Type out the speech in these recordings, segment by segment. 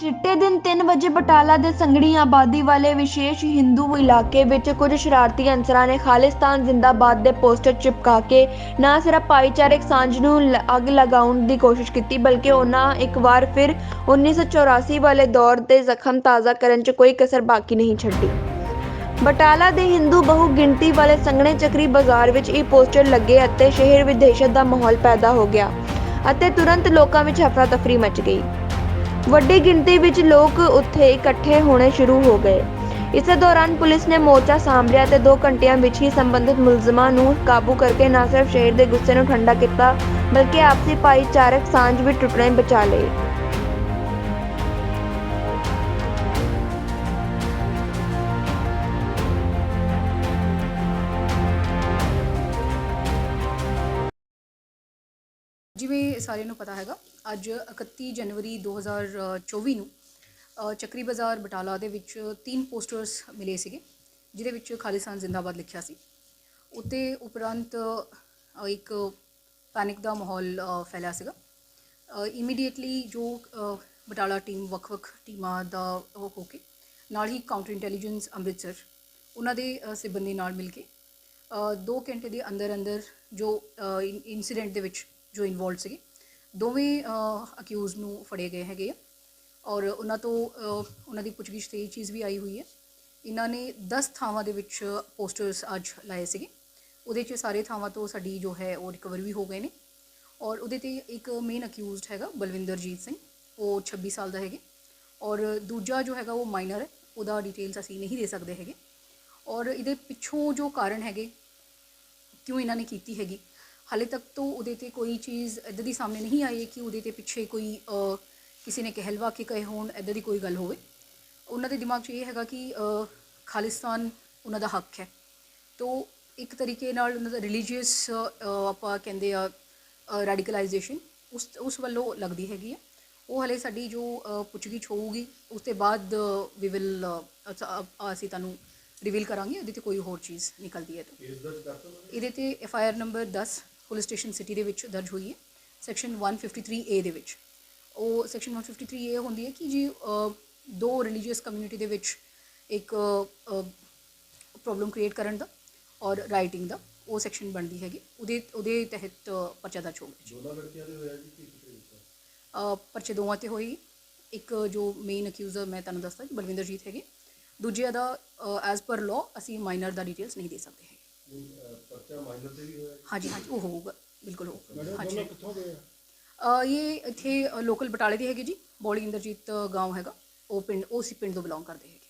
ਚਿੱਟੇ ਦਿਨ 3 ਵਜੇ ਬਟਾਲਾ ਦੇ ਸੰਘਣੀ ਆਬਾਦੀ ਵਾਲੇ ਵਿਸ਼ੇਸ਼ ਹਿੰਦੂ ਇਲਾਕੇ ਵਿੱਚ ਕੁਝ ਸ਼ਰਾਰਤੀ ਅਨਸਰਾਂ ਨੇ ਖਾਲਿਸਤਾਨ ਜ਼ਿੰਦਾਬਾਦ ਦੇ ਪੋਸਟਰ ਚਿਪਕਾ ਕੇ ਨਾ ਸਿਰਫ ਭਾਈਚਾਰਕ ਸਾਂਝ ਨੂੰ ਅੱਗ ਲਗਾਉਣ ਦੀ ਕੋਸ਼ਿਸ਼ ਕੀਤੀ, ਬਲਕਿ ਉਹਨਾਂ ਇੱਕ ਵਾਰ ਫਿਰ 1984 ਵਾਲੇ ਦੌਰ ਦੇ ਜ਼ਖਮ ਤਾਜ਼ਾ ਕਰਨ 'ਚ ਕੋਈ ਕਸਰ ਬਾਕੀ ਨਹੀਂ ਛੱਡੀ। ਬਟਾਲਾ ਦੇ ਹਿੰਦੂ ਬਹੁ ਗਿਣਤੀ ਵਾਲੇ ਸੰਘਣੇ ਚੱਕਰੀ ਬਾਜ਼ਾਰ ਵਿੱਚ ਇਹ ਪੋਸਟਰ ਲੱਗੇ ਅਤੇ ਸ਼ਹਿਰ ਵਿੱਚ ਦਹਿਸ਼ਤ ਦਾ ਮਾਹੌਲ ਪੈਦਾ ਹੋ ਗਿਆ ਅਤੇ ਤੁਰੰਤ ਲੋਕਾਂ ਵਿੱਚ ਹਫਰਾ ਤਫਰੀ ਮਚ ਗਈ। ਵੱਡੀ ਗਿਣਤੀ ਵਿੱਚ ਲੋਕ ਉੱਥੇ ਇਕੱਠੇ ਹੋਣੇ ਸ਼ੁਰੂ ਹੋ ਗਏ। ਇਸੇ ਦੌਰਾਨ ਪੁਲਿਸ ਨੇ ਮੋਰਚਾ ਸਾਂਭਿਆ ਤੇ 2 ਘੰਟਿਆਂ ਵਿੱਚ ਹੀ ਸੰਬੰਧਿਤ ਮੁਲਜ਼ਮਾਂ ਨੂੰ ਕਾਬੂ ਕਰਕੇ ਨਾ ਸਿਰਫ ਸ਼ਹਿਰ ਦੇ ਗੁੱਸੇ ਨੂੰ ਠੰਡਾ ਕੀਤਾ, ਬਲਕਿ ਆਪਸੀ ਭਾਈਚਾਰਕ ਸਾਂਝ ਵੀ ਟੁੱਟਣੇ ਬਚਾ ਲਏ। ਜਿਵੇਂ ਸਾਰਿਆਂ ਨੂੰ ਪਤਾ ਹੈਗਾ, ਅੱਜ 31 ਜਨਵਰੀ 2024 ਨੂੰ ਚੱਕਰੀ ਬਾਜ਼ਾਰ ਬਟਾਲਾ ਦੇ ਵਿੱਚ ਤਿੰਨ ਪੋਸਟਰਸ ਮਿਲੇ ਸੀਗੇ, ਜਿਹਦੇ ਵਿੱਚ ਖਾਲਿਸਤਾਨ ਜ਼ਿੰਦਾਬਾਦ ਲਿਖਿਆ ਸੀ। ਉੱਤੇ ਉਪਰੰਤ ਇੱਕ ਪੈਨਿਕ ਦਾ ਮਾਹੌਲ ਫੈਲਿਆ ਸੀਗਾ। ਇਮੀਡੀਏਟਲੀ ਜੋ ਬਟਾਲਾ ਟੀਮ ਵੱਖ-ਵੱਖ ਟੀਮਾਂ ਦਾ ਉਹ ਹੋ ਕੇ, ਨਾਲ ਹੀ ਕਾਊਂਟਰ ਇੰਟੈਲੀਜੈਂਸ ਅੰਮ੍ਰਿਤਸਰ, ਉਹਨਾਂ ਦੇ ਸਿਬੰਦੀ ਨਾਲ ਮਿਲ ਕੇ 2 ਘੰਟੇ ਦੇ ਅੰਦਰ ਅੰਦਰ ਜੋ ਇਨਸੀਡੈਂਟ ਦੇ ਵਿੱਚ ਜੋ ਇਨਵੋਲਡ ਸੀਗੇ, ਦੋਵੇਂ ਅਕਿਊਜ਼ ਨੂੰ ਫੜੇ ਗਏ ਹੈਗੇ ਆ। ਔਰ ਉਹਨਾਂ ਤੋਂ ਉਹਨਾਂ ਦੀ ਪੁੱਛਗਿੱਛ ਤੇ ਇਹ ਚੀਜ਼ ਵੀ ਆਈ ਹੋਈ ਹੈ। ਇਹਨਾਂ ਨੇ 10 ਥਾਵਾਂ ਦੇ ਵਿੱਚ ਪੋਸਟਰਸ ਅੱਜ ਲਾਏ ਸੀਗੇ। ਉਹਦੇ 'ਚ ਸਾਰੇ ਥਾਵਾਂ ਤੋਂ ਸਾਡੀ ਜੋ ਹੈ, ਉਹ ਰਿਕਵਰ ਵੀ ਹੋ ਗਏ ਨੇ। ਔਰ ਉਹਦੇ ਤੇ ਇੱਕ ਮੇਨ ਅਕਿਊਜ਼ਡ ਹੈਗਾ, ਬਲਵਿੰਦਰਜੀਤ ਸਿੰਘ। ਉਹ 26 ਸਾਲ ਦਾ ਹੈਗੇ। ਔਰ ਦੂਜਾ ਜੋ ਹੈਗਾ, ਉਹ ਮਾਈਨਰ ਹੈ। ਉਹਦਾ ਡਿਟੇਲਸ ਅਸੀਂ ਨਹੀਂ ਦੇ ਸਕਦੇ ਹੈਗੇ। ਔਰ ਇਹਦੇ ਪਿੱਛੋਂ ਜੋ ਕਾਰਨ ਹੈਗੇ, ਕਿਉਂ ਇਹਨਾਂ ਨੇ ਕੀਤੀ ਹੈਗੀ? ਹਾਲੇ ਤੱਕ ਤੋਂ ਉਹਦੇ ਤੇ ਕੋਈ ਚੀਜ਼ ਇੱਦਾਂ ਦੀ ਸਾਹਮਣੇ ਨਹੀਂ ਆਈ ਹੈ ਕਿ ਉਹਦੇ ਤੇ ਪਿੱਛੇ ਕੋਈ ਕਿਸੇ ਨੇ ਕਹਿਲਵਾ ਕੇ ਕਹੇ ਹੋਣ ਇੱਦਾਂ ਦੀ ਕੋਈ ਗੱਲ ਹੋਵੇ। ਉਹਨਾਂ ਦੇ ਦਿਮਾਗ 'ਚ ਇਹ ਹੈਗਾ ਕਿ ਖਾਲਿਸਤਾਨ ਉਹਨਾਂ ਦਾ ਹੱਕ ਹੈ। ਤੋ ਇੱਕ ਤਰੀਕੇ ਨਾਲ ਉਹਨਾਂ ਦਾ ਰਿਲੀਜੀਅਸ ਆਪਾਂ ਕਹਿੰਦੇ ਆ ਰੈਡੀਕਲਾਈਜੇਸ਼ਨ ਉਸ ਉਸ ਵੱਲੋਂ ਲੱਗਦੀ ਹੈਗੀ ਹੈ ਉਹ ਹਲੇ ਸਾਡੀ ਜੋ ਪੁੱਛਗਿੱਛ ਹੋਊਗੀ ਉਸ ਤੋਂ ਬਾਅਦ ਵੀ ਵਿਲ ਅਸੀਂ ਤੁਹਾਨੂੰ ਰਿਵੀਲ ਕਰਾਂਗੇ ਉਹਦੇ ਤੇ ਕੋਈ ਹੋਰ ਚੀਜ਼ ਨਿਕਲਦੀ ਹੈ ਤਾਂ। ਇਹਦੇ ਤੇ F I R number 10 police station city ਦੇ ਵਿੱਚ ਦਰਜ ਹੋਈ ਹੈ ਸੈਕਸ਼ਨ 153 ਏ ਦੇ ਵਿੱਚ। ਉਹ ਸੈਕਸ਼ਨ 153 ਏ ਹੁੰਦੀ ਹੈ ਕਿ ਜੀ ਦੋ ਰਿਲੀਜੀਅਸ ਕਮਿਊਨਿਟੀ ਦੇ ਵਿੱਚ ਇੱਕ ਪ੍ਰੋਬਲਮ ਕ੍ਰੀਏਟ ਕਰਨ ਦਾ ਔਰ ਰਾਈਟਿੰਗ ਦਾ ਉਹ ਸੈਕਸ਼ਨ ਬਣਦੀ ਹੈਗੀ। ਉਹਦੇ ਉਹਦੇ ਤਹਿਤ ਪਰਚਾ ਦਰਜ ਹੋ ਗਿਆ ਜੀ। ਦੋਨਾਂ ਲੜਕੀਆਂ ਦੇ ਹੋਇਆ ਜੀ ਕੀ ਪਰਚੇ ਦੋਵਾਂ ਤੇ ਹੋਈ। ਇੱਕ ਜੋ ਮੇਨ ਅਕਿਊਜ਼ਰ ਮੈਂ ਤੁਹਾਨੂੰ ਦੱਸਦਾ ਬਲਵਿੰਦਰਜੀਤ ਹੈਗੇ। ਦੂਜੇ ਦਾ ਐਜ਼ ਪਰ ਲਾਅ ਅਸੀਂ ਮਾਈਨਰ ਦਾ ਡਿਟੇਲਸ ਨਹੀਂ ਦੇ ਸਕਦੇ ਹੈਗੇ ਪਰਚਾ ਮਾਈਨਰ ਤੇ ਵੀ ਹੋਇਆ ਹਾਂਜੀ ਹਾਂਜੀ ਉਹ ਹੋਊਗਾ ਬਿਲਕੁਲ ਹੋਊਗਾ ਹਾਂਜੀ ਕਿੱਥੋਂ ਗਏ ਅ, ਇਹ ਇੱਥੇ ਲੋਕਲ ਬਟਾਲੇ ਦੇ ਹੈਗੇ ਜੀ ਬੋਲੀ ਇੰਦਰਜੀਤ ਗਾਂਵ ਹੈਗਾ ਉਹ ਪਿੰਡ ਉਹ ਸੀ ਪਿੰਡ ਤੋਂ ਬਿਲੋਂਗ ਕਰਦੇ ਹੈਗੇ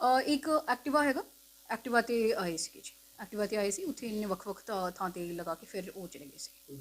ਅ, ਇੱਕ ਐਕਟਿਵਾ ਹੈਗਾ ਐਕਟਿਵਾ ਤੇ ਆਏ ਸੀਗੇ ਜੀ ਐਕਟਿਵਾ ਤੇ ਆਏ ਸੀ ਉੱਥੇ ਇਹਨੇ ਵੱਖ-ਵੱਖ ਥਾਂ ਥਾਂ ਤੇ ਲਗਾ ਕੇ ਫਿਰ ਉਹ ਚਲੇ ਗਏ ਸੀ